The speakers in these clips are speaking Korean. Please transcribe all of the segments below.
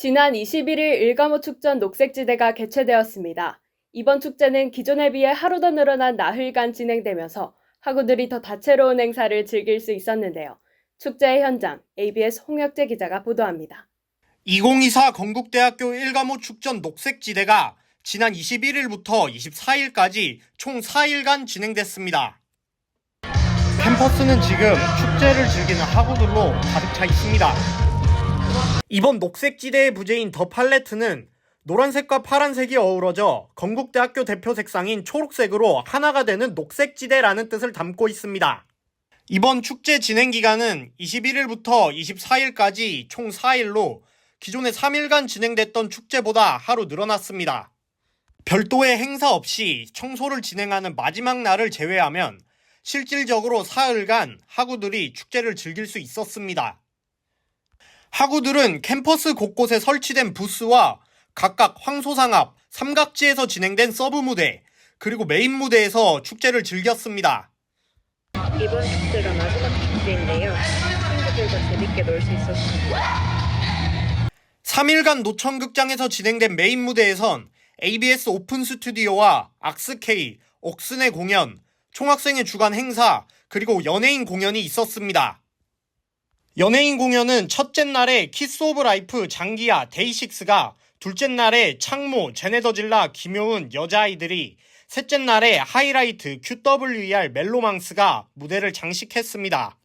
지난 21일 일가모 축전 녹색지대가 개최되었습니다. 이번 축제는 기존에 비해 하루 더 늘어난 나흘간 진행되면서 학우들이 더 다채로운 행사를 즐길 수 있었는데요. 축제의 현장 ABS 홍혁재 기자가 보도합니다. 2024 건국대학교 1과목 축전 녹색지대가 지난 21일부터 24일까지 총 4일간 진행됐습니다. 캠퍼스는 지금 축제를 즐기는 학우들로 가득 차 있습니다. 이번 녹색지대의 부재인 더 팔레트는 노란색과 파란색이 어우러져 건국대학교 대표 색상인 초록색으로 하나가 되는 녹색지대라는 뜻을 담고 있습니다. 이번 축제 진행 기간은 21일부터 24일까지 총 4일로 기존의 3일간 진행됐던 축제보다 하루 늘어났습니다. 별도의 행사 없이 청소를 진행하는 마지막 날을 제외하면 실질적으로 사흘간 학우들이 축제를 즐길 수 있었습니다. 학우들은 캠퍼스 곳곳에 설치된 부스와 각각 황소상 앞 삼각지에서 진행된 서브 무대 그리고 메인 무대에서 축제를 즐겼습니다. 이번 축제가 마지막 축제인데요. 친구들과 재밌게 놀 수 있었습니다. 3일간 노천극장에서 진행된 메인 무대에선 ABS 오픈 스튜디오와 악스케이, 옥슨의 공연, 총학생의 주간 행사, 그리고 연예인 공연이 있었습니다. 연예인 공연은 첫째 날에 키스 오브 라이프 장기야 데이식스가 둘째 날에 창모, 제네더질라, 김효은 여자아이들이 셋째 날에 하이라이트 QWER 멜로망스가 무대를 장식했습니다.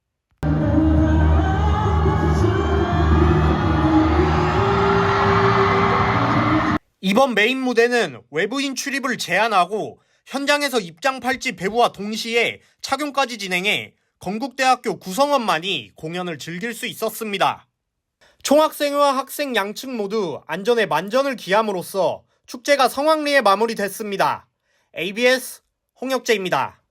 이번 메인 무대는 외부인 출입을 제한하고 현장에서 입장 팔찌 배부와 동시에 착용까지 진행해 건국대학교 구성원만이 공연을 즐길 수 있었습니다. 총학생회와 학생 양측 모두 안전에 만전을 기함으로써 축제가 성황리에 마무리됐습니다. ABS 홍혁재입니다.